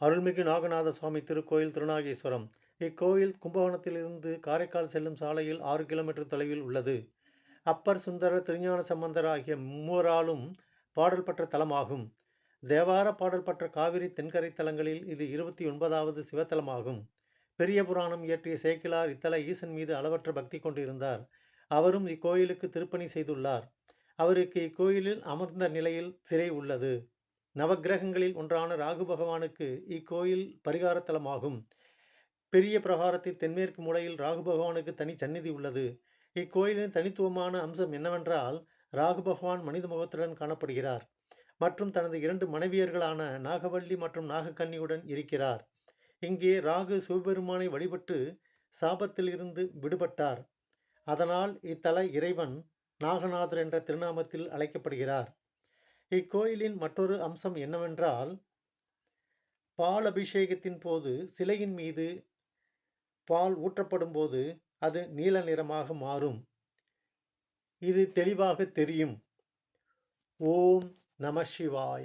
அருள்மிகு நாகநாத சுவாமி திருக்கோயில் திருநாகேஸ்வரம். இக்கோயில் கும்பகோணத்திலிருந்து காரைக்கால் செல்லும் சாலையில் ஆறு கிலோமீட்டர் தொலைவில் உள்ளது. அப்பர் சுந்தர திருஞான சம்பந்தர் ஆகிய மூவராலும் பாடல் பெற்ற தலமாகும். தேவார பாடல் பெற்ற காவிரி தென்கரை தலங்களில் இது இருபத்தி ஒன்பதாவது சிவத்தலமாகும். பெரிய புராணம் இயற்றிய சேக்கிலார் இத்தல ஈசன் மீது அளவற்ற பக்தி கொண்டிருந்தார். அவரும் இக்கோயிலுக்கு திருப்பணி செய்துள்ளார். அவருக்கு இக்கோயிலில் அமர்ந்த நிலையில் சிறை உள்ளது. நவக்கிரகங்களில் ஒன்றான ராகு பகவானுக்கு இக்கோயில் பரிகாரத்தலமாகும். பெரிய பிரகாரத்தின் தென்மேற்கு மூலையில் ராகு பகவானுக்கு தனி சந்நிதி உள்ளது. இக்கோயிலின் தனித்துவமான அம்சம் என்னவென்றால் ராகு பகவான் மனித முகத்துடன் காணப்படுகிறார் மற்றும் தனது இரண்டு மனைவியர்களான நாகவல்லி மற்றும் நாகக்கன்னியுடன் இருக்கிறார். இங்கே ராகு சிவபெருமானை வழிபட்டு சாபத்தில் இருந்து விடுபட்டார். அதனால் இத்தல இறைவன் நாகநாதர் என்ற திருநாமத்தில் அழைக்கப்படுகிறார். இக்கோயிலின் மற்றொரு அம்சம் என்னவென்றால் பால் அபிஷேகத்தின் போது சிலையின் மீது பால் ஊற்றப்படும் போது அது நீல நிறமாக மாறும். இது தெளிவாக தெரியும். ஓம் நம சிவாய.